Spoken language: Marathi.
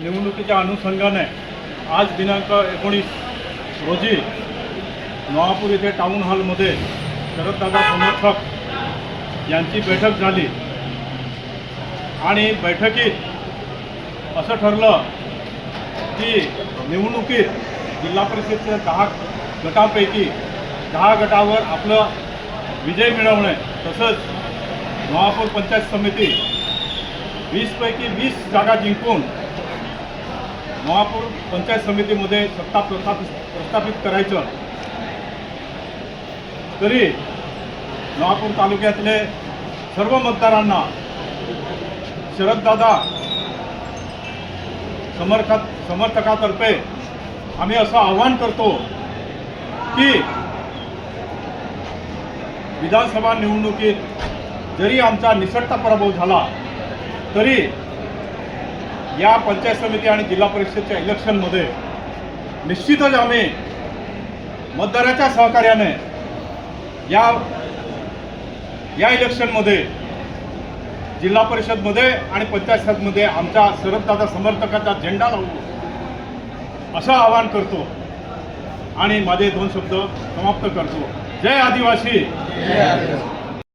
निवडणुकीच्या अनुषंगाने आज दिनांक एकोणीस रोजी नवापूर येथे टाऊन हॉलमध्ये शरददादा समर्थक यांची बैठक झाली. आणि बैठकीत असं ठरलं की निवडणुकीत जिल्हा परिषदेच्या दहा गटापैकी दहा गटावर आपलं विजय मिळवणे तसंच नवापूर पंचायत समिती वीसपैकी वीस जागा जिंकून महापौर पंचायत समितीमध्ये सत्ता प्रस्थापित प्रस्थापित करायचं. तरी नवापूर तालुक्यातले सर्व मतदारांना शरददादा समर्थक समर्थकातर्फे आम्ही असं आवाहन करतो की विधानसभा निवडणुकीत जरी आमचा निसटता पराभव झाला तरी या पंचायत समिती आणि जिल्हा परिषदेच्या इलेक्शनमध्ये निश्चितच आम्ही मतदाराच्या सहकार्याने या या इलेक्शनमध्ये जिल्हा परिषदमध्ये आणि पंचायत समितीमध्ये आमच्या शरददादा समर्थकाचा झेंडा लावू असं आवाहन करतो आणि माझे दोन शब्द समाप्त करतो. जय आदिवासी.